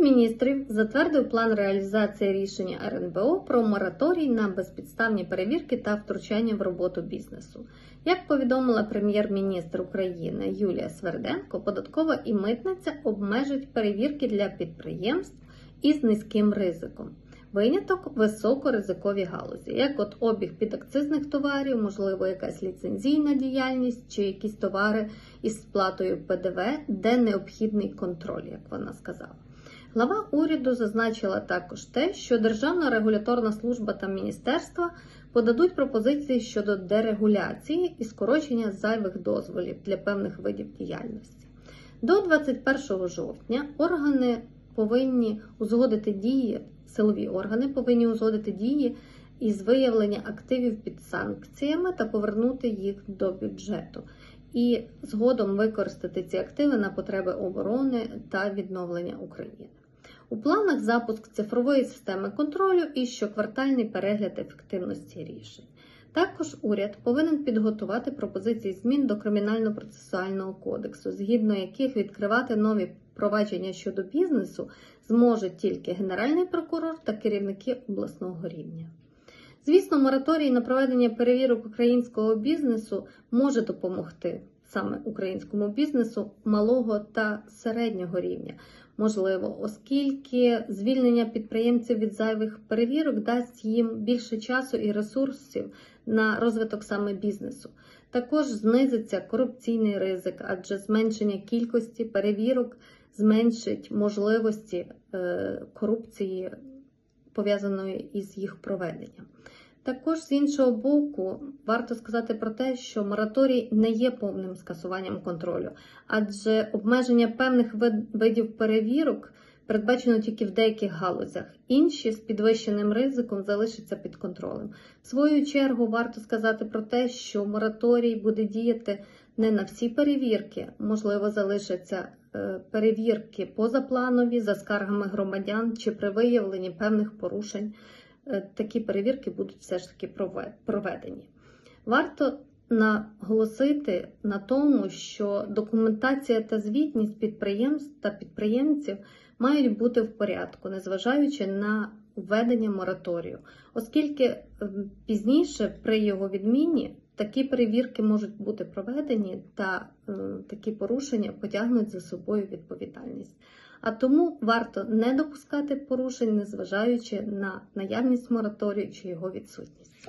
міністрів затвердив план реалізації рішення РНБО про мораторій на безпідставні перевірки та втручання в роботу бізнесу. Як повідомила прем'єр-міністр України Юлія Сверденко, податкова і митниця обмежують перевірки для підприємств із низьким ризиком. Виняток високоризикові галузі, як от обіг підакцизних товарів, можливо, якась ліцензійна діяльність чи якісь товари із сплатою ПДВ, де необхідний контроль, як вона сказала. Глава уряду зазначила також те, що Державна регуляторна служба та міністерства подадуть пропозиції щодо дерегуляції і скорочення зайвих дозволів для певних видів діяльності. До 21 жовтня органи повинні узгодити дії, силові органи повинні узгодити дії із виявлення активів під санкціями та повернути їх до бюджету. І згодом використати ці активи на потреби оборони та відновлення України. У планах запуск цифрової системи контролю і щоквартальний перегляд ефективності рішень. Також уряд повинен підготувати пропозиції змін до кримінально-процесуального кодексу, згідно яких відкривати нові провадження щодо бізнесу зможуть тільки Генеральний прокурор та керівники обласного рівня. Звісно, мораторій на проведення перевірок українського бізнесу може допомогти саме українському бізнесу малого та середнього рівня. Можливо, оскільки звільнення підприємців від зайвих перевірок дасть їм більше часу і ресурсів на розвиток саме бізнесу. Також знизиться корупційний ризик, адже зменшення кількості перевірок зменшить можливості е, корупції, пов'язаної із їх проведенням. Також з іншого боку, варто сказати про те, що мораторій не є повним скасуванням контролю, адже обмеження певних видів перевірок передбачено тільки в деяких галузях. Інші з підвищеним ризиком залишаться під контролем. В свою чергу варто сказати про те, що мораторій буде діяти не на всі перевірки, можливо, залишаться е, перевірки позапланові за скаргами громадян чи при виявленні певних порушень. Е, такі перевірки будуть все ж таки проведені. Варто наголосити на тому, що документація та звітність підприємств та підприємців мають бути в порядку, незважаючи на введення мораторію, оскільки пізніше при його відміні такі перевірки можуть бути проведені та е, такі порушення потягнуть за собою відповідальність. А тому варто не допускати порушень, незважаючи на наявність мораторію чи його відсутність.